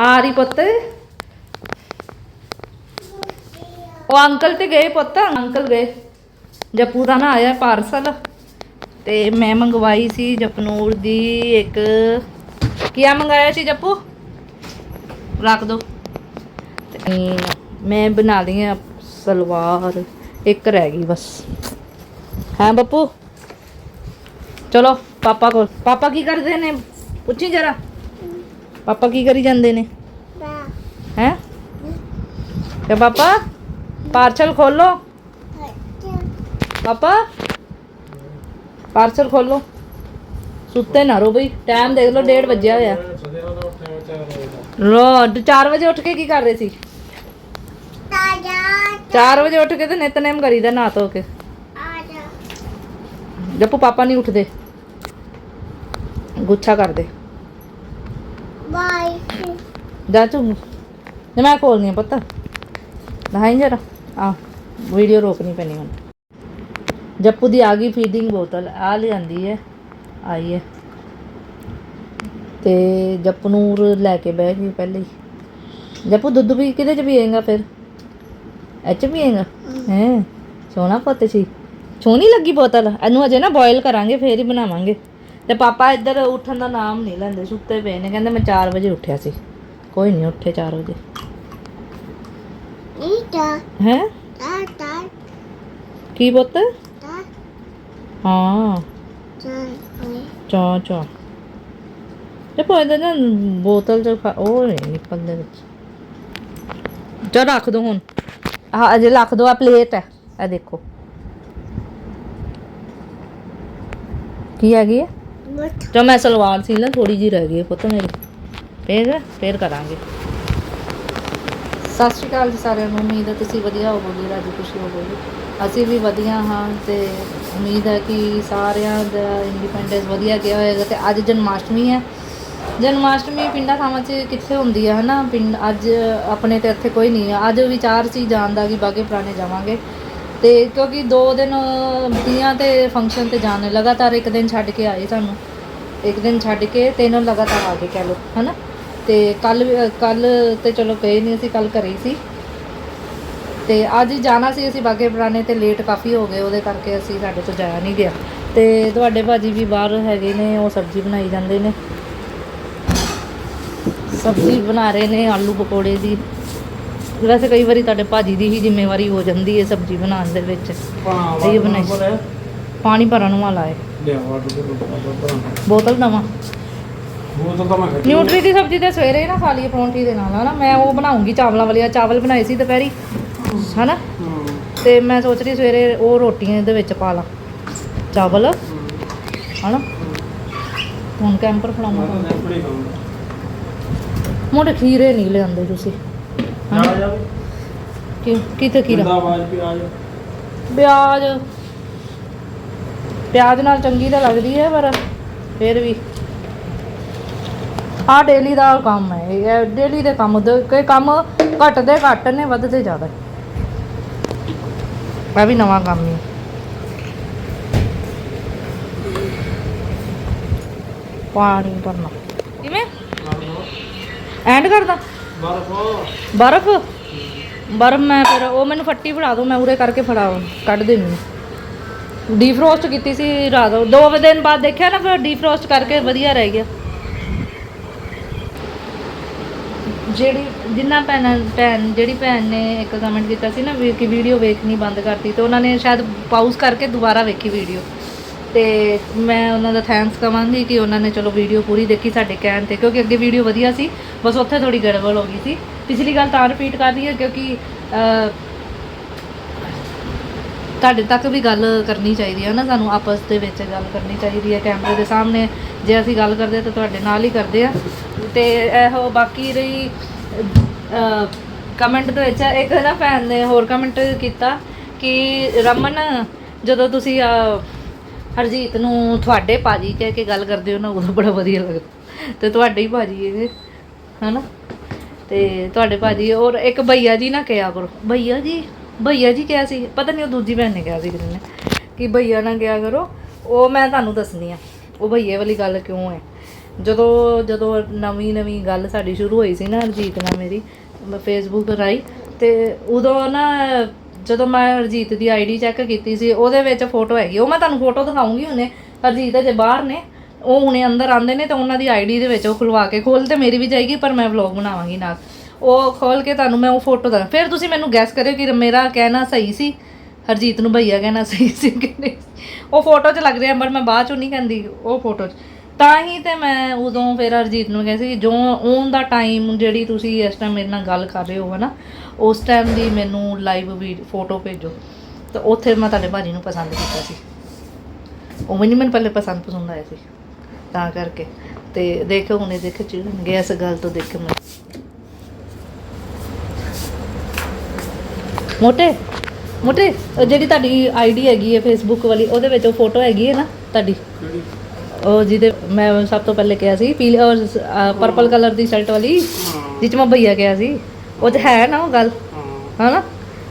ਆ ਰਹੀ ਪੁੱਤ ਉਹ ਅੰਕਲ ਤੇ ਗਏ ਪੁੱਤ ਅੰਕਲ ਗਏ ਜੱਪੂ ਦਾ ਨਾ ਆਇਆ ਪਾਰਸਲ ਤੇ ਮੈਂ ਮੰਗਵਾਈ ਸੀ ਜਪਨੂਰ ਦੀ ਇੱਕ ਕੀ ਆ ਮੰਗਾਇਆ ਸੀ ਜੱਪੂ ਰੱਖ ਦੋ ਮੈਂ ਬਣਾ ਲਈ ਆ ਸਲਵਾਰ ਇੱਕ ਰਹਿ ਗਈ ਬਸ ਹਾਂ ਬੱਪੂ ਚਲੋ ਪਾਪਾ ਕੋਲ ਪਾਪਾ ਕੀ ਕਰਦੇ ਨੇ ਪੁੱਛੀ ਜਰਾ ਪਾਪਾ ਕੀ ਕਰੀ ਜਾਂਦੇ ਨੇ? ਹੈ? ਤੇ ਪਾਪਾ ਪਾਰਸਲ ਖੋਲੋ। ਪਾਪਾ ਪਾਰਸਲ ਖੋਲੋ। ਸੁੱਤੇ ਨਾ ਰੋ ਬਈ ਟਾਈਮ ਦੇਖ ਲਓ 1:30 ਵਜਿਆ ਹੋਇਆ। ਰੋ 4 ਵਜੇ ਉੱਠ ਕੇ ਕੀ ਕਰ ਰਹੇ ਸੀ? 4 ਵਜੇ ਉੱਠ ਕੇ ਤੇ ਨਿਤਨੇਮ ਕਰੀਦਾ ਨਹਾ ਧੋ ਕੇ। ਜੱਪੂ ਪਾਪਾ ਨਹੀਂ ਉੱਠਦੇ। ਗੁੱਛਾ ਕਰਦੇ। ਜਾ ਤੂੰ। ਜੇ ਮੈਂ ਖੋਲਨੀ ਆ ਪੁੱਤ। ਦਿਖਾਈ ਜਰਾ। ਆ ਵੀਡੀਓ ਰੋਕਣੀ ਪੈਣੀ ਹੁਣ। ਜੱਪੂ ਦੀ ਆ ਗਈ ਫੀਡਿੰਗ ਬੋਤਲ। ਆ ਲਿਆਂਦੀ ਹੈ ਆਈ ਹੈ ਤੇ ਜੱਪੂ ਨੂਰ ਲੈ ਕੇ ਬਹਿ ਗਈ ਪਹਿਲੇ ਹੀ। ਜੱਪੂ ਦੁੱਧ ਵੀ ਕਿਹਦੇ ਚ ਪੀਏਗਾ ਫਿਰ? ਇਹ ਚ ਪੀਏਗਾ? ਹੈ। ਸੋਹਣਾ ਪੁੱਤ ਸੀ। ਸੋਹਣੀ ਲੱਗੀ ਬੋਤਲ। ਇਹਨੂੰ ਅਜੇ ਨਾ ਬੋਇਲ ਕਰਾਂਗੇ ਫੇਰ ਹੀ ਬਣਾਵਾਂਗੇ। ਤੇ ਪਾਪਾ ਇੱਧਰ ਉੱਠਣ ਦਾ ਨਾਮ ਨਹੀਂ ਲੈਂਦੇ ਸੁੱਤੇ ਪਏ ਨੇ। ਕਹਿੰਦੇ ਮੈਂ 4 ਵਜੇ ਉੱਠਿਆ ਸੀ। ਕੋਈ ਨਹੀਂ ਉੱਠੇ 4 ਵਜੇ। ਹੈ? ਕੀ ਪੁੱਤ? ਹਾਂ। ਚਾ ਚਾ ਤੇ ਪੋਇਦਾ ਨਾ ਬੋਤਲ ਚ ਉਹ ਨਹੀਂ ਨਿਕਲਦੇ ਵਿੱਚ। ਚਾ ਰੱਖ ਦੋ ਹੁਣ। ਆ ਅਜੇ ਰੱਖ ਦੋ ਆ ਪਲੇਟ ਹੈ। ਇਹ ਦੇਖੋ। ਕੀ ਆ? ਗਈ ਹੈ ਜੋ ਮੈਂ ਸਲਵਾਰ ਸੀ ਨਾ ਥੋੜੀ ਜੀ ਰਹਿ ਗਈ ਪੁੱਤ ਮੇਰੀ। ਫੇਰ ਫੇਰ ਕਰਾਂਗੇ। ਸਤਿ ਸ਼੍ਰੀ ਅਕਾਲ ਜੀ ਸਾਰਿਆਂ ਨੂੰ, ਉਮੀਦ ਹੈ ਤੁਸੀਂ ਵਧੀਆ ਹੋਵੋਗੇ, ਰਾਜੀ ਖੁਸ਼ੀ ਹੋਵੋਗੇ। ਅਸੀਂ ਵੀ ਵਧੀਆ ਹਾਂ ਤੇ ਉਮੀਦ ਹੈ ਕਿ ਸਾਰਿਆਂ ਦਾ ਇੰਡੀਪੈਂਡੈਂਸ ਵਧੀਆ ਗਿਆ ਹੋਏਗਾ ਤੇ ਅੱਜ ਜਨਮਾਸ਼ਟਮੀ ਹੈ। ਜਨਮਾਸ਼ਟਮੀ ਪਿੰਡਾਂ ਥਾਵਾਂ 'ਚ ਕਿੱਥੇ ਹੁੰਦੀ ਹੈ ਹਨਾ? ਪਿੰਡ, ਅੱਜ ਆਪਣੇ ਤੇ ਇੱਥੇ ਕੋਈ ਨਹੀਂ ਹੈ ਅੱਜ ਵਿਚਾਰ ਸੀ ਜਾਣ ਦਾ ਕਿ ਬਾਗੇ ਪੁਰਾਣੇ ਜਾਵਾਂਗੇ। ਤੇ ਕਿਉਂਕਿ ਦੋ ਦਿਨ ਤੀਆਂ ਤੇ ਫੰਕਸ਼ਨ ਤੇ ਜਾਣੇ ਲਗਾਤਾਰ ਇੱਕ ਦਿਨ ਛੱਡ ਕੇ ਆਏ ਸਾਨੂੰ। ਇੱਕ ਦਿਨ ਛੱਡ ਕੇ ਤਿੰਨ ਲਗਾਤਾਰ ਆ ਗਏ ਕਹਿ ਲਓ, ਹਨਾ? ਤੇ ਕੱਲ ਕੱਲ ਤੇ ਚਲੋ ਗਏ ਨਹੀਂ ਅਸੀਂ ਕੱਲ ਘਰੇ ਸੀ। ਤੇ ਅੱਜ ਜਾਣਾ ਸੀ ਅਸੀਂ ਬਾਗੇ ਪੁਰਾਣੇ ਤੇ ਲੇਟ ਕਾਫੀ ਹੋ ਗਏ, ਉਹਦੇ ਕਰਕੇ ਅਸੀਂ ਸਾਡੇ ਤੋਂ ਜਾਇਆ ਨਹੀਂ ਗਿਆ। ਤੇ ਤੁਹਾਡੇ ਭਾਜੀ ਵੀ ਬਾਹਰ ਹੈਗੇ ਨੇ, ਉਹ ਸਬਜ਼ੀ ਬਣਾਈ ਜਾਂਦੇ ਨੇ। ਸਬਜ਼ੀ ਬਣਾ ਰਹੇ ਨੇ ਆਲੂ ਪਕੌੜੇ ਦੀ। ਵੈਸੇ ਕਈ ਵਾਰੀ ਤੁਹਾਡੇ ਭਾਜੀ ਦੀ ਹੀ ਜ਼ਿੰਮੇਵਾਰੀ ਹੋ ਜਾਂਦੀ ਹੈ ਸਬਜ਼ੀ ਬਣਾਉਣ ਦੇ ਵਿੱਚ। ਇਹ ਬਣਾਈ। ਪਾਣੀ ਭਰਨ ਵਾਲਾ ਹੈ। ਬੋਤਲ ਦਵਾਂ? ਨਿਊਟਰੀ ਦੀ ਸਬਜ਼ੀ ਤੇ ਸਵੇਰੇ ਨਾ ਖਾ ਲਈਏ ਪਰੌਂਠੀ ਦੇ ਨਾਲ ਹਨਾ? ਮੈਂ ਉਹ ਬਣਾਉਂਗੀ ਚਾਵਲਾਂ ਵਾਲੀ ਆ ਚਾਵਲ ਬਣਾਏ ਸੀ ਦੁਪਹਿਰੀ ਹਨਾ? ਤੇ ਮੈਂ ਸੋਚ ਰਹੀ ਸਵੇਰੇ ਉਹ ਰੋਟੀਆਂ ਇਹਦੇ ਵਿੱਚ ਪਾ ਲਾਂ। ਚਾਵਲ ਹਨਾ? ਹੁਣ ਕੈਂਪਰ ਫਲਾਉਣਾ ਮੋਟੇ ਖੀਰੇ ਨਹੀਂ ਲਿਆਂਦੇ ਤੁਸੀਂ। ਹਨਾ? ਕਿ। ਕਿਤੇ ਖੀਰਾ ਪਿਆਜ਼ ਪਿਆਜ਼ ਨਾਲ ਚੰਗੀ ਤਾਂ ਲੱਗਦੀ ਹੈ ਪਰ ਫਿਰ ਵੀ। ਆ ਡੇਲੀ ਦਾ ਕੰਮ ਹੈ ਇਹ ਡੇਲੀ ਦੇ ਕੰਮ ਦੇ ਕੋਈ ਕੰਮ ਘਟਦੇ ਘੱਟ ਨੇ ਵੱਧਦੇ ਜ਼ਿਆਦਾ। ਇਹ ਵੀ ਨਵਾਂ ਕੰਮ ਹੀ ਹੈ। ਪਾਣੀ ਭਰਨਾ। ਕਿਵੇਂ? ਐਂਡ ਕਰਦਾ। ਬਰਫ਼। ਬਰਫ਼? ਮੈਂ ਫਿਰ ਉਹ ਮੈਨੂੰ ਫੱਟੀ ਫੜਾ ਦੋ ਮੈਂ ਉਰੇ ਕਰਕੇ ਫੜਾ ਕੱਢ ਦੇਣੀ ਡੀਫਰੋਸਟ ਕੀਤੀ ਸੀ ਰਾਤ ਨੂੰ। ਦਿਨ ਬਾਅਦ ਦੇਖਿਆ ਨਾ ਫਿਰ ਡੀਫਰੋਸਟ ਕਰਕੇ ਵਧੀਆ ਰਹਿ ਗਿਆ। ਜਿਹੜੀ, ਜਿੰਨਾ ਭੈਣ ਭੈਣ, ਜਿਹੜੀ ਭੈਣ ਨੇ ਇੱਕ ਕਮੈਂਟ ਕੀਤਾ ਸੀ ਨਾ ਕਿ ਵੀਡੀਓ ਵੇਖਣੀ ਬੰਦ ਕਰਤੀ, ਤੇ ਉਹਨਾਂ ਨੇ ਸ਼ਾਇਦ ਪਾਊਜ਼ ਕਰਕੇ ਦੁਬਾਰਾ ਵੇਖੀ ਵੀਡੀਓ ਤੇ ਮੈਂ ਉਹਨਾਂ ਦਾ ਥੈਂਕਸ ਕਵਾਂਗੀ ਕਿ ਉਹਨਾਂ ਨੇ ਚਲੋ ਵੀਡੀਓ ਪੂਰੀ ਦੇਖੀ ਸਾਡੇ ਕਹਿਣ ਤੇ, ਕਿਉਂਕਿ ਅੱਗੇ ਵੀਡੀਓ ਵਧੀਆ ਸੀ, ਬਸ ਉੱਥੇ ਥੋੜੀ ਗੜਬੜ ਹੋ ਗਈ ਸੀ। ਪਿਛਲੀ ਗੱਲ ਤਾਂ ਰਿਪੀਟ ਕਰ ਰਹੀ ਹੈ ਕਿਉਂਕਿ ਤੁਹਾਡੇ ਤੱਕ ਵੀ ਗੱਲ ਕਰਨੀ ਚਾਹੀਦੀ ਹੈ ਨਾ, ਸਾਨੂੰ ਆਪਸ ਦੇ ਵਿੱਚ ਗੱਲ ਕਰਨੀ ਚਾਹੀਦੀ ਹੈ ਕੈਮਰੇ ਦੇ ਸਾਹਮਣੇ। ਜੇ ਅਸੀਂ ਗੱਲ ਕਰਦੇ ਤਾਂ ਤੁਹਾਡੇ ਨਾਲ ਹੀ ਕਰਦੇ ਆ। ਤੇ ਇਹੋ ਬਾਕੀ ਰਹੀ ਕਮੈਂਟ ਦੇ ਵਿੱਚ ਇੱਕ ਨਾ ਫੈਨ ਨੇ ਹੋਰ ਕਮੈਂਟ ਕੀਤਾ ਕਿ ਰਮਨ, ਜਦੋਂ ਤੁਸੀਂ ਹਰਜੀਤ ਨੂੰ ਤੁਹਾਡੇ ਭਾਜੀ ਕਹਿ ਕੇ ਗੱਲ ਕਰਦੇ ਹੋ ਨਾ, ਉਦੋਂ ਬੜਾ ਵਧੀਆ ਲੱਗਦਾ। ਤੇ ਤੁਹਾਡੇ ਹੀ ਭਾਜੀ ਇਹ, ਹਨਾ? ਤੇ ਤੁਹਾਡੇ ਭਾਜੀ, ਔਰ ਇੱਕ ਭਈਆ ਜੀ ਨਾ ਕਿਹਾ ਕਰੋ। ਭਈਆ ਜੀ? ਭਈਆ ਜੀ ਕਿਹਾ ਸੀ, ਪਤਾ ਨਹੀਂ ਉਹ ਦੂਜੀ ਭੈਣ ਨੇ ਕਿਹਾ ਸੀ ਕਿਸੇ ਨੇ, ਕਿ ਭਈਆ ਨਾ ਕਿਹਾ ਕਰੋ, ਉਹ ਮੈਂ ਤੁਹਾਨੂੰ ਦੱਸਣੀ ਆ ਉਹ ਭਈਏ ਵਾਲੀ ਗੱਲ ਕਿਉਂ ਹੈ? ਜਦੋਂ ਜਦੋਂ ਨਵੀਂ ਨਵੀਂ ਗੱਲ ਸਾਡੀ ਸ਼ੁਰੂ ਹੋਈ ਸੀ ਨਾ ਹਰਜੀਤ ਨਾਲ ਮੇਰੀ ਫੇਸਬੁੱਕ ਰਾਈ ਤੇ ਉਦੋਂ ਨਾ ਜਦੋਂ ਮੈਂ ਹਰਜੀਤ ਦੀ ਆਈਡੀ ਚੈੱਕ ਕੀਤੀ ਸੀ, ਉਹਦੇ ਵਿੱਚ ਫੋਟੋ ਹੈਗੀ। ਉਹ ਮੈਂ ਤੁਹਾਨੂੰ ਫੋਟੋ ਦਿਖਾਉਂਗੀ ਹੁਣੇ। ਹਰਜੀਤ ਅਜੇ ਬਾਹਰ ਨੇ। ਉਹ ਹੁਣੇ ਅੰਦਰ ਆਉਂਦੇ ਨੇ ਤਾਂ ਉਹਨਾਂ ਦੀ ਆਈਡੀ ਦੇ ਵਿੱਚ ਉਹ ਖੁਲਵਾ ਕੇ ਖੋਲ ਤੇ ਮੇਰੀ ਵੀ ਜਾਏਗੀ, ਪਰ ਮੈਂ ਵਲੌਗ ਬਣਾਵਾਂਗੀ ਨਾਲ। ਉਹ ਖੋਲ ਕੇ ਤੁਹਾਨੂੰ ਮੈਂ ਉਹ ਫੋਟੋ ਦਾ ਫਿਰ ਤੁਸੀਂ ਮੈਨੂੰ ਗੈਸ ਕਰਿਓ ਕਿ ਮੇਰਾ ਕਹਿਣਾ ਸਹੀ ਸੀ। ਹਰਜੀਤ ਨੂੰ ਭਈਆ ਕਹਿਣਾ ਸਹੀ ਸੀ ਕਿ ਨਹੀਂ ਉਹ ਫੋਟੋ 'ਚ ਲੱਗ ਰਿਹਾ, ਪਰ ਮੈਂ ਬਾਅਦ 'ਚੋਂ ਨਹੀਂ ਕਹਿੰਦੀ ਉਹ ਫੋਟੋ 'ਚ। ਤਾਂ ਹੀ ਤੇ ਮੈਂ ਉਦੋਂ ਫਿਰ ਹਰਜੀਤ ਨੂੰ ਕਿਹਾ ਸੀ ਜੋ ਔਨ ਦਾ ਟਾਈਮ ਜਿਹੜੀ ਤੁਸੀਂ ਇਸ ਟਾਈਮ ਮੇਰੇ ਨਾਲ ਗੱਲ ਕਰ ਰਹੇ ਹੋ, ਹਨਾ? ਉਸ ਟਾਈਮ ਦੀ ਮੈਨੂੰ ਲਾਈਵ ਵੀ ਫੋਟੋ ਭੇਜੋ। ਤਾਂ ਉੱਥੇ ਮੈਂ ਤੁਹਾਡੇ ਭਾਜੀ ਨੂੰ ਪਸੰਦ ਕੀਤਾ ਸੀ। ਉਹ ਮੈਨੂੰ ਮੈਨੂੰ ਪਹਿਲੇ ਪਸੰਦ ਪਸੰਦ ਆਇਆ ਸੀ। ਤਾਂ ਕਰਕੇ। ਤੇ ਦੇਖੋ ਹੁਣੇ ਦੇਖੋ ਚਿੜਨਗੇ ਇਸ ਗੱਲ ਤੋਂ ਦੇਖ ਮੈਂ। ਮੋਟੇ ਮੋਟੇ ਉਹ ਜਿਹੜੀ ਤੁਹਾਡੀ ਆਈਡੀ ਹੈਗੀ ਹੈ ਫੇਸਬੁੱਕ ਵਾਲੀ ਉਹਦੇ ਵਿੱਚ ਉਹ ਫੋਟੋ ਹੈਗੀ ਹੈ ਨਾ ਤੁਹਾਡੀ? ਉਹ ਜਿਹਦੇ ਮੈਂ ਸਭ ਤੋਂ ਪਹਿਲੇ ਕਿਹਾ ਸੀ ਪੀਲੇ ਔਰ ਪਰਪਲ ਕਲਰ ਦੀ ਸ਼ਰਟ ਵਾਲੀ ਜਿਹ 'ਚ ਮੈਂ ਭਈਆ ਕਿਹਾ ਸੀ। ਉਹ 'ਚ ਹੈ ਨਾ ਉਹ ਗੱਲ। ਹਨਾ?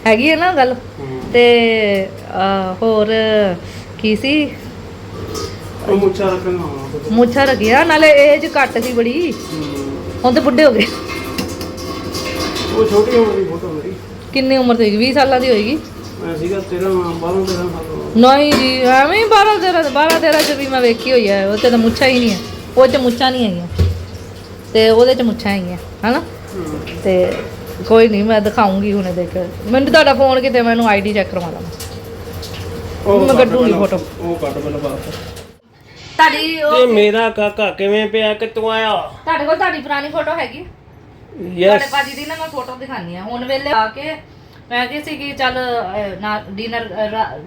ਹੈਗੀ ਹੈ ਨਾ ਗੱਲ। ਤੇ ਅਹ, ਹੋਰ ਕੀ ਸੀ? ਉਹ ਮੁੱਛਾਂ ਰੱਖਣਾ ਹਾਂ ਮੁੱਛਾਂ ਰੱਖਿਆ ਨਾਲੇ ਏਜ ਘੱਟ ਸੀ ਬੜੀ। ਹੁਣ ਤੇ ਬੁੱਢੇ ਹੋ ਗਏ। ਉਹ ਛੋਟੀ ਉਮਰ ਦੀ ਫੋਟੋ ਮੇਰੀ। ਕਿੰਨੀ ਉਮਰ ਦੀ ਹੋਏਗੀ? 20 ਸਾਲਾਂ ਦੀ ਹੋਏਗੀ। ਮੈਂ ਸੀਗਾ 13 12 13 ਸਾਲ ਦਾ। ਨਹੀਂ ਜੀ ਐਵੇਂ ਹੀ 12 13 12 13 ਚ ਵੀ ਮੈਂ ਵੇਖੀ ਹੋਈ ਹੈ ਉਹ ਤੇ ਤਾਂ ਮੁੱਛਾਂ ਹੀ ਨਹੀਂ ਹੈ ਉਹ ਚ ਮੁੱਛਾਂ ਨਹੀਂ ਹੈਗੀਆਂ। ਤੇ ਉਹਦੇ ਚ ਮੁੱਛਾਂ ਹੈਗੀਆਂ। ਹਨਾ? ਤੇ ਕੋਈ ਨਹੀਂ ਮੈਂ ਦਿਖਾਉਂਗੀ ਹੁਣੇ ਦੇਖ ਮੈਨੂੰ ਤੁਹਾਡਾ ਫੋਨ ਕਿਤੇ ਮੈਨੂੰ ਆਈਡੀ ਚੈੱਕ ਕਰਵਾ ਲਾਂ ਉਹ ਮੈਂ ਕੱਢੂੰਗੀ ਫੋਟੋ। ਉਹ ਕੱਟ ਪਹਿਲਾਂ ਬਾਤ ਤੁਹਾਡੀ ਇਹ ਮੇਰਾ ਕਾਕਾ ਕਿਵੇਂ ਪਿਆ ਕਿੱਥੋਂ ਆਇਆ? ਤੁਹਾਡੇ ਕੋਲ ਤੁਹਾਡੀ ਪੁਰਾਣੀ ਫੋਟੋ ਹੈਗੀ? ਤੁਹਾਡੇ ਯੈਸ ਭਾਜੀ ਦੀ ਨਾ ਮੈਂ ਫੋਟੋ ਦਿਖਾਨੀ ਆ ਹੁਣ ਵੇਲੇ ਆ ਕੇ ਮੈਂ ਕਿਹਾ ਸੀ ਕਿ ਚੱਲ ਅਹ, ਨਾ ਡਿਨਰ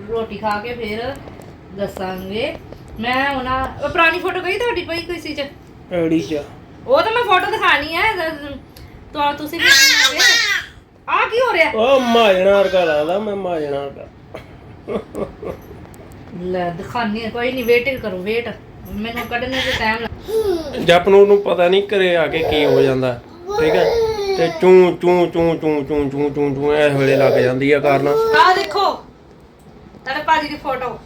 ਰੋਟੀ ਖਾ ਕੇ ਫਿਰ ਦੱਸਾਂਗੇ। ਮੈਂ ਉਹਨਾਂ ਉਹ ਪੁਰਾਣੀ ਫੋਟੋ ਗਈ ਤੁਹਾਡੀ ਪਈ ਕੋਈ ਸੀ ਚ? ਐੜੀ ਚ। ਉਹ ਤਾਂ ਮੈਂ ਫੋਟੋ ਦਿਖਾਣੀ ਹੈ ਤਾਂ ਤੁਸੀਂ ਵੀ ਆ ਕੀ ਹੋ ਰਿਹਾ? ਉਹ ਮਾਜਣਾ ਵਰਗਾ ਲੱਗਦਾ ਮੈਂ ਮਾਜਣਾ ਵਰਗਾ। ਲੈ ਦਿਖਾਣੀ ਕੋਈ ਨਹੀਂ ਵੇਟ ਕਰੋ ਵੇਟ ਮੈਨੂੰ ਕੱਢਣੇ ਤੇ ਟਾਈਮ ਜਪਨੂਰ ਨੂੰ ਪਤਾ ਨਹੀਂ ਘਰੇ ਆ ਕੇ ਕੀ ਹੋ ਜਾਂਦਾ। ਠੀਕ ਹੈ? ਤੇ ਚੂੰ ਚੂੰ ਚੂੰ ਚੂੰ ਚੂੰ ਚੂੰ ਚੂੰ ਚੂੰ ਇਸ ਵੇਲੇ ਲੱਗ ਜਾਂਦੀ ਆ ਕਾਰਨ। ਆ ਦੇਖੋ ਤੁਹਾਡੇ ਭਾਜੀ ਦੀ ਫੋਟੋ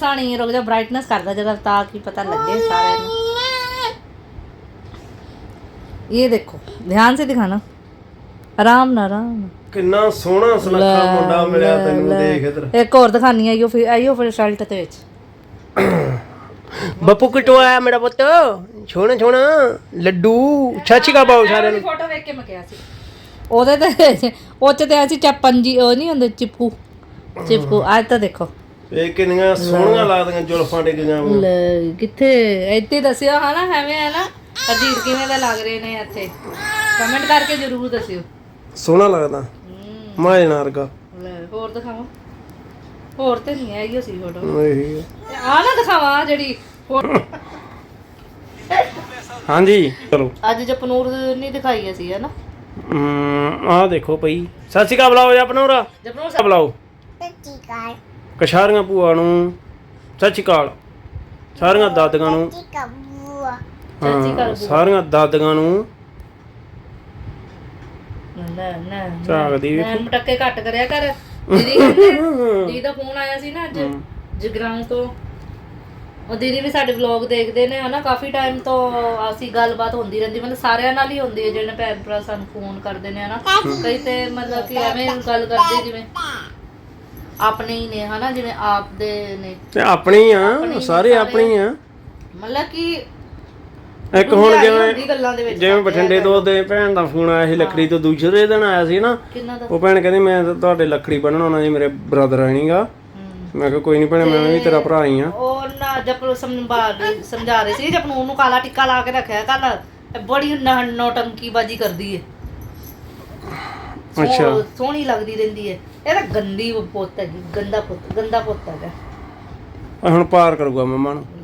ਸਾਣੀ ਰੁਕ ਜਾ ਬ੍ਰਾਈਟਨੈਸ ਕਰਦਾ ਜਰਾ ਤਾਂ ਕਿ ਪਤਾ ਲੱਗੇ ਸਾਰਿਆਂ ਨੂੰ। ਇਹ ਦੇਖੋ ਧਿਆਨ ਸੇ ਦਿਖਾਣਾ। ਆਰਾਮ ਨਾਲ ਆਰਾਮ ਨਾਲ। ਕਿੰਨਾ ਸੋਹਣਾ ਸੁਨੱਖਾ ਮੁੰਡਾ ਮਿਲਿਆ ਤੈਨੂੰ ਦੇਖ ਇਧਰ। ਇੱਕ ਹੋਰ ਦਿਖਾਨੀ ਆਈਓ ਫਿਰ ਆਈਓ ਫਿਰ ਸ਼ਰਟ ਤੇ ਵਿੱਚ। ਬੱਪੂ ਕਿਟੋ ਆਇਆ ਮੇਰਾ ਪੁੱਤ? ਛੋਣਾ ਛੋਣਾ ਲੱਡੂ। ਛਾਚੀ ਕਾ ਬਾਉ ਸਾਰਿਆਂ ਨੂੰ। ਫੋਟੋ ਵੇਖ ਕੇ ਮੈਂ ਕਿਹਾ ਸੀ। ਉਹਦੇ ਤੇ ਉਹ ਚ ਤੇ ਐਸੀ ਚੱਪੰਜੀ ਉਹ ਨਹੀਂ ਹੁੰਦੇ ਚਿਪਕੂ। ਚਿਪਕੂ ਅੱਜ ਤਾਂ ਦੇਖੋ। ਇਹ ਕਿੰਨੀਆਂ ਸੋਹਣੀਆਂ ਲੱਗਦੀਆਂ ਜੁਲਫਾਂ ਡਿੱਗੀਆਂ। ਲੈ ਕਿੱਥੇ ਇੱਥੇ ਦੱਸਿਓ ਹਨਾ ਐਵੇਂ ਹੈ ਨਾ। ਅਜੀਬ ਕਿਵੇਂ ਦਾ ਲੱਗ ਰਹੇ ਨੇ ਇੱਥੇ? ਕਮੈਂਟ ਕਰਕੇ ਜ਼ਰੂਰ ਦੱਸਿਓ। ਸੋਹਣਾ ਲੱਗਦਾ। ਮਾਜਣਾ ਵਰਗਾ। ਲੈ ਹੋਰ ਦਿਖਾਵਾਂ ਹੋਰ ਤੇ ਨਹੀਂ ਆਈਓ ਸੀ ਫੋਟੋ ਇਹੀ ਆ ਨਾ ਦਿਖਾਵਾਂ ਆਹ ਜਿਹੜੀ ਫੋਟੋ ਹਾਂਜੀ ਚਲੋ। ਅੱਜ ਜਪਨੂਰ ਨਹੀਂ ਦਿਖਾਈ ਸੀ ਹੈ ਨਾ? ਆਹ ਦੇਖੋ ਭਈ। ਸਤਿ ਸ਼੍ਰੀ ਅਕਾਲ ਬੁਲਾਓ ਜਪਨੂਰ। ਜਪਨੂਰ ਸਤਿ ਬੁਲਾਓ। ਕਸ਼ਾਰੀਆਂ ਭੂਆ ਨੂੰ। ਸਤਿ ਸ਼੍ਰੀ ਅਕਾਲ। ਸਾਰੀਆਂ ਦਾਦੀਆਂ ਨੂੰ। ਕਰ ਹਾਂ, ਸਾਰੀਆਂ ਦਾਦੀਆਂ ਨੂੰ ਨਾ ਨਾ ਝਾਕਦੀ ਮੈਂ ਮਟੱਕੇ ਘੱਟ ਕਰਿਆ ਕਰ। ਦੀਦੀ ਕਹਿੰਦੇ ਦੀਦੀ ਦਾ ਫੋਨ ਆਇਆ ਸੀ ਨਾ ਅੱਜ ਜਗਰਾਉਂ ਤੋਂ। ਉਹ ਦੀਦੀ ਵੀ ਸਾਡੇ ਵਲੌਗ ਦੇਖਦੇ ਨੇ ਹਨਾ ਕਾਫੀ ਟਾਈਮ ਤੋਂ ਅਸੀਂ ਗੱਲਬਾਤ ਹੁੰਦੀ ਰਹਿੰਦੀ ਮਤਲਬ ਸਾਰਿਆਂ ਨਾਲ ਹੀ ਹੁੰਦੀ ਹੈ ਜਿਹੜੇ ਭੈਣ ਭਰਾ ਸਾਨੂੰ ਫੋਨ ਕਰਦੇ ਨੇ ਹਨਾ। ਕਈ ਤੇ ਮਤਲਬ ਕਿ ਐਵੇਂ ਗੱਲ ਕਰਦੇ ਜਿਵੇਂ ਆਪਣੇ ਹੀ ਨੇ ਹਨਾ ਜਿਵੇਂ ਆਪ ਦੇ ਨੇ। ਤੇ ਆਪਣੀ ਆ ਸਾਰੇ ਆਪਣੀ ਆ। ਮਤਲਬ ਕਿ ਇੱਕ ਹੁਣ ਹੁੰਦੀ ਜਿਵੇਂ ਗੱਲਾਂ ਦੇ ਵਿੱਚ ਜਿਵੇਂ ਬਠਿੰਡੇ ਤੋਂ ਤੇ ਭੈਣ ਦਾ ਫੋਨ ਆਇਆ ਸੀ ਲੱਕੜੀ ਤੋਂ ਦੂਸਰੇ ਦਿਨ ਆਇਆ ਸੀ ਨਾ। ਕਿੰਨਾ ਦਾ? ਉਹ ਭੈਣ ਕਹਿੰਦੀ ਮੈਂ ਤਾਂ ਤੁਹਾਡੇ ਲੱਕੜੀ ਬੰਨਣ ਆਉਣਾ ਜੀ ਮੇਰੇ ਬ੍ਰਦਰ ਆਣੀਗਾ। ਮੈਂ ਕਿਹਾ ਕੋਈ ਨਹੀਂ ਭੈਣੇ ਮੈਂ ਵੀ ਤੇਰਾ ਭਰਾ ਹੀ ਆ। ਉਹ ਨਾ ਜਪ ਸਮਝਾ ਰਹੇ- ਸਮਝਾ ਰਹੇ ਸੀ ਜਪਨੂਰ ਨੂੰ ਕਾਲਾ ਟਿੱਕਾ ਲਾ ਕੇ ਰੱਖਿਆ ਕੱਲ ਬੜੀ ਨ- ਨੌਟੰਕੀ ਬਾਜੀ ਕਰਦੀ ਏ। ਅੱਛਾ। ਸੋਹਣੀ ਲੱਗਦੀ ਰਹਿੰਦੀ ਏ। ਇਹ ਤਾਂ ਗੰਦੀ ਪੁੱਤ ਹੈਗੀ ਗੰਦਾ ਪੁੱਤ ਗੰਦਾ ਪੁੱਤ ਹੈਗਾ। ਆਹ ਹੁਣ ਪਾਰ ਕਰੂਗਾ ਮੰਮਾ ਨੂੰ। ਲੈ,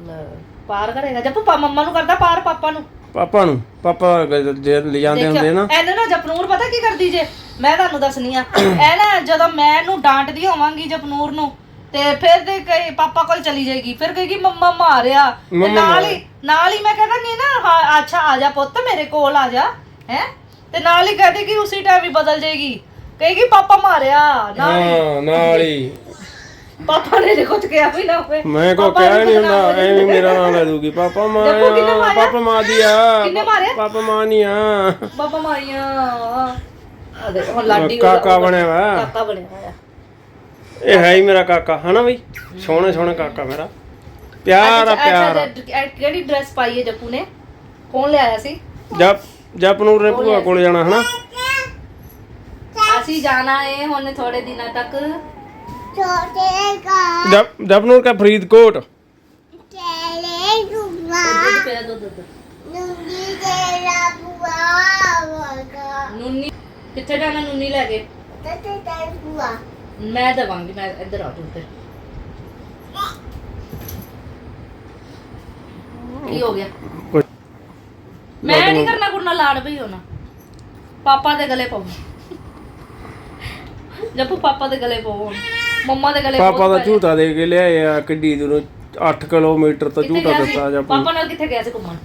ਪਾਰ ਕਰੇਗਾ ਜਪ ਪਾ ਮੰਮਾ ਨੂੰ ਕਰਦਾ ਪਾਰ ਪਾਪਾ ਨੂੰ। ਪਾਪਾ ਨੂੰ? ਪਾਪਾ ਜੇ ਲੈ ਜਾਂਦੇ ਹੁੰਦੇ ਨਾ। ਇਹਨੇ ਨਾ ਜਪਨੂਰ ਪਤਾ ਕੀ ਕਰਦੀ ਜੇ? ਮੈਂ ਤੁਹਾਨੂੰ ਦੱਸਣੀ ਆ ਇਹ ਨਾ ਜਦੋਂ ਮੈਂ ਇਹਨੂੰ ਡਾਂਟਦੀ ਹੋਵਾਂਗੀ ਜਪਨੂਰ ਨੂੰ ਤੇ ਫਿਰ ਤੇ ਕਹੇ ਪਾਪਾ ਕੋਲ ਚਲੀ ਜਾਏਗੀ। ਫਿਰ ਕਹੇਗੀ ਮੰਮਾ ਮਾਰਿਆ। ਤੇ ਨਾਲ ਹੀ ਨਾਲ ਹੀ ਮੈਂ ਕਹਿੰਦਾ ਨਹੀਂ ਨਾ ਅੱਛਾ ਆ ਜਾ ਪੁੱਤ ਮੇਰੇ ਕੋਲ ਆ ਜਾ ਹੈ? ਤੇ ਨਾਲ ਹੀ ਕਹਦੇ ਕਿ ਉਸੇ ਟਾਈਮ ਹੀ ਬਦਲ ਜਾਏਗੀ। ਕਹੇਗੀ ਪਾਪਾ ਮਾਰਿਆ ਨਾਲ ਹਾਂ ਨਾਲ ਹੀ। ਪਾਪਾ ਨੇ ਜੇ ਕੁਝ ਕਿਹਾ ਵੀ ਨਾ ਹੋਵੇ ਮੈਂ ਕੋ ਪਾਪਾ ਕਿਹਾ ਨੇ ਨਹੀਂ ਕੁਛ ਹੁੰਦਾ ਨਾ ਐਵੇਂ ਮੇਰਾ ਨਾਮ ਲੈ ਦੂਗੀ ਪਾਪਾ ਮਾਂ ਦੇਖੋ ਕਿਹਨੇ ਆ, ਮਾਰਿਆ? ਪਾਪਾ ਮਾਂ ਦੀ ਆ ਕਿਹਨੇ ਮਾਰਿਆ? ਪਾਪਾ ਮਾਂ ਨਹੀਂ ਆ ਪਾਪਾ ਮਾਰੀਆਂ ਆ ਦੇ ਹੁਣ ਲਾਡੀ ਕਾਕਾ ਬਣਿਆ ਵਾ ਕਾਕਾ ਬਣਿਆ ਹੋਇਆ ਇਹ ਹੈ ਹੀ ਮੇਰਾ ਕਾਕਾ ਹਨਾ ਬਈ ਸੋਹਣਾ ਸੋਹਣਾ ਕਾਕਾ ਮੇਰਾ ਪਿਆਰਾ ਅੱਛਾ, ਪਿਆਰਾ ਅੱਛਾ, ਇਹ ਕਿਹੜੀ ਡਰੈਸ ਪਾਈ ਹੈ ਜੱਪੂ ਨੇ ਕੌਣ ਲਿਆਇਆ ਸੀ ਜਪ ਜਪਨੂਰ ਨੇ ਭੂਆ ਕੋਲ ਜਾਣਾ ਹਨਾ ਅਸੀਂ ਜਾਣਾ ਹੈ ਹੁਣ ਥੋੜੇ ਦਿਨਾਂ ਤੱਕ ਜਪ ਜਪਨੂਰ ਕਾ ਫਰੀਦਕੋਟ। ਦੁੱਧ ਪਿਆ ਦੁੱਧ ਦੁੱਧ ਨੂਨੀ। ਕਿੱਥੇ ਜਾਣਾ ਨੂਨੀ ਲੈ ਕੇ? ਮੈਂ ਦਵਾਂਗੀ, ਮੈਂ ਇੱਧਰ ਆ ਤੂੰ ਤੇ ਕੀ ਹੋ ਗਿਆ? ਕੁਛ ਮੈਂ ਨਹੀਂ ਕਰਨਾ ਕੁੜਨਾ ਲਾੜ ਪਈ ਹੋਣਾ ਪਾਪਾ ਦੇ ਗਲੇ ਪਾਉ ਜੱਪੂ ਪਾਪਾ ਦੇ ਗਲੇ ਪਾਉ ਹੁਣ ਮੰਮਾ ਦੇ ਗਲੇ ਪਾਪਾ ਦਾ ਝੂਟਾ ਦੇ ਕੇ ਲਿਆਏ ਆ ਕਿੱਡੀ ਦੂਰੋਂ 8 ਕਿਲੋਮੀਟਰ ਤੋਂ ਝੂਟਾ? ਦਿੱਤਾ ਜਪ ਪਾਪਾ ਨਾਲ ਕਿੱਥੇ ਗਿਆ ਸੀ ਘੁੰਮਣ?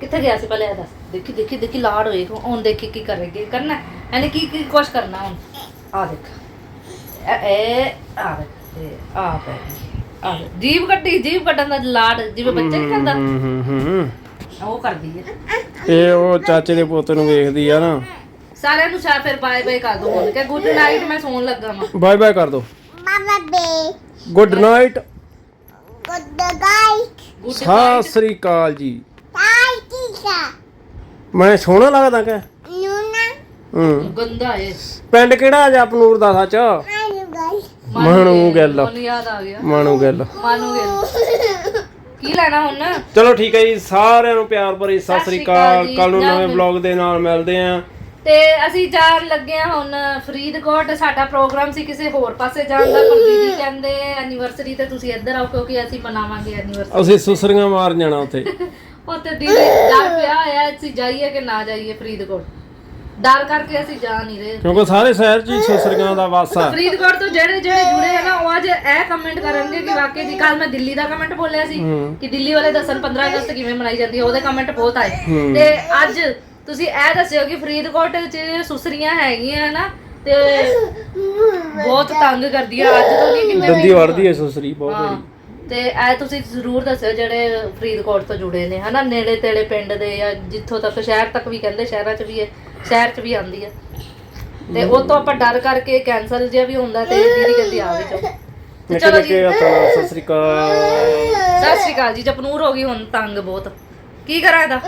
ਕਿੱਥੇ ਗਿਆ ਸੀ ਪਹਿਲੇ ਦੱਸ। ਦੇਖੀ ਦੇਖੀ ਦੇਖੀ ਲਾੜ ਹੋਏ ਹੁਣ ਦੇਖੀ ਕੀ ਕਰੇਗੀ। ਕਰਨਾ ਇਹਨੇ ਕੀ ਕੀ ਕੁਛ ਕਰਨਾ ਹੁਣ? ਆ ਦੇਖ। ਇਹ ਇਹ ਆ ਦੇਖ। ਆ ਪੈ ਆ। ਜੀਭ ਕੱਟੀ ਜੀਭ ਕੱਟਣ ਦਾ ਲਾੜ ਜਿਵੇਂ ਬੱਚੇ ਨਹੀਂ ਕਰਦਾ ਹੂੰ ਹੂੰ ਹੂੰ ਹੂੰ। ਉਹ ਕਰਦੀ ਹੈ। ਇਹ ਉਹ ਚਾਚੇ ਦੇ ਪੁੱਤ ਨੂੰ ਵੇਖਦੀ ਆ ਨਾ। ਸਾਰਿਆਂ ਨੂੰ ਸ਼ਾਇਦ ਫਿਰ ਬਾਏ ਬਾਏ ਕਰ ਦੋ ਹੁਣ ਕਿ। ਗੁੱਡ ਨਾਈਟ ਮੈਂ ਸੌਣ ਲੱਗਾ ਵਾਂ। ਬਾਏ ਬਾਏ ਕਰ ਦੋ। ਗੁੱਡ ਨਾਈਟ ਗੁੱਡ ਸਤਿ ਸ੍ਰੀ ਅਕਾਲ ਜੀ ਮੈਂ ਸੋਹਣਾ ਲੱਗਦਾ ਕਿ? ਹੂੰ। ਗੰਦਾ ਏ ਪਿੰਡ ਕਿਹੜਾ ਜਪਨੂਰ ਦਾ ਸੱਚ? ਮਾਣੂ ਗੱਲ ਮੈਨੂੰ ਯਾਦ ਆ ਗਿਆ। ਮਾਣੂ ਗੱਲ ਮਾਨੂ ਗਿੱਲ ਕੀ ਲੈਣਾ ਹੁਣ? ਚਲੋ ਠੀਕ ਹੈ ਜੀ ਸਾਰਿਆਂ ਨੂੰ ਪਿਆਰ ਭਰੀ ਸਤਿ ਸ੍ਰੀ ਅਕਾਲ ਕੱਲ ਨੂੰ ਨਵੇਂ ਵਲੌਗ ਦੇ ਨਾਲ ਮਿਲਦੇ ਆਂ ਤੇ ਅਸੀਂ ਜਾਣ ਲੱਗੇ ਹਾਂ ਹੁਣ ਫਰੀਦਕੋਟ। ਸਾਡਾ ਪ੍ਰੋਗਰਾਮ ਸੀ ਕਿਸੇ ਹੋਰ ਪਾਸੇ ਜਾਣ ਦਾ। ਪਰ ਦੀਦੀ ਕਹਿੰਦੇ ਐਨੀਵਰਸਰੀ ਤੇ ਤੁਸੀਂ ਇੱਧਰ ਆਓ ਕਿਉਂਕਿ ਅਸੀਂ ਮਨਾਵਾਂਗੇ ਐਨੀਵਰਸਰੀ ਅਸੀਂ ਸੁਸਰੀਆਂ ਮਾਰ ਜਾਣਾ ਉੱਥੇ। ਉੱਥੇ ਦੀਦੀ ਡਰ ਪਿਆ ਹੋਇਆ ਅਸੀਂ ਜਾਈਏ ਕਿ ਨਾ ਜਾਈਏ ਫਰੀਦਕੋਟ। ਡਰ ਕਰਕੇ ਅਸੀਂ ਜਾ ਨਹੀਂ ਰਹੇ। ਕਿਉਂਕਿ ਸਾਰੇ ਸ਼ਹਿਰ 'ਚ ਹੀ ਸੁਸਰੀਆਂ ਦਾ ਵਾਸ ਫਰੀਦਕੋਟ ਤੋਂ ਜਿਹੜੇ ਜਿਹੜੇ ਜੁੜੇ ਆ ਨਾ ਉਹ ਅੱਜ ਇਹ ਕਮੈਂਟ ਕਰਨਗੇ ਕਿ ਵਾਕਈ ਜੀ ਕੱਲ ਮੈਂ ਦਿੱਲੀ ਦਾ ਕਮੈਂਟ ਬੋਲਿਆ ਸੀ। ਕਿ ਦਿੱਲੀ ਵਾਲੇ ਦੱਸਣ 15 ਅਗਸਤ ਕਿਵੇਂ ਮਨਾਈ ਜਾਂਦੀ ਹੈ ਉਹਦੇ ਕਮੈਂਟ ਬਹੁਤ ਆਏ। ਤੇ ਅੱਜ ਤੁਸੀਂ ਇਹ ਦੱਸਿਓ ਕਿ ਫਰੀਦਕੋਟ 'ਚ ਸੁਸਰੀਆਂ ਹੈਗੀਆਂ ਨਾ ਤੇ ਬਹੁਤ ਤੰਗ ਕਰਦੀਆਂ ਅੱਜ ਤੋਂ ਨਹੀਂ ਕਿੰਨੇ ਦੰਦੀ ਵੜਦੀ ਹੈ ਸੁਸਰੀ ਬਹੁਤ ਹਾਂ। ਬੜੀ ਤੇ ਇਹ ਤੁਸੀਂ ਜ਼ਰੂਰ ਦੱਸਿਓ ਜਿਹੜੇ ਫਰੀਦਕੋਟ ਤੋਂ ਜੁੜੇ ਨੇ ਹਨਾ? ਨੇੜੇ ਤੇੜੇ ਪਿੰਡ ਦੇ ਜਾਂ ਜਿੱਥੋਂ ਤੱਕ ਸ਼ਹਿਰ ਤੱਕ ਵੀ ਕਹਿੰਦੇ ਸ਼ਹਿਰਾਂ 'ਚ ਵੀ ਹੈ ਸ਼ਹਿਰ 'ਚ ਵੀ ਆਉਂਦੀ ਹੈ ਤੇ ਉਹ ਤੋਂ ਆਪਾਂ ਡਰ ਕਰਕੇ ਕੈਨਸਲ ਜਿਹਾ ਵੀ ਹੁੰਦਾ ਤੇ ਦੀਦੀ ਕਹਿੰਦੀ ਆ ਵੀ ਜਾਓ ਤੇ ਨਿੱਕੇ ਚਲੋ ਜੀ। ਨਿੱਕੇ ਹੱਥਾਂ ਨਾਲ ਸਤਿ ਸ੍ਰੀ ਅਕਾਲ। ਸਤਿ ਸ਼੍ਰੀ ਅਕਾਲ ਜੀ ਜਪਨੂਰ ਹੋ ਗਈ ਹੁਣ ਤੰਗ ਬਹੁਤ। ਕੀ ਕਰਾਂ ਇਹਦਾ?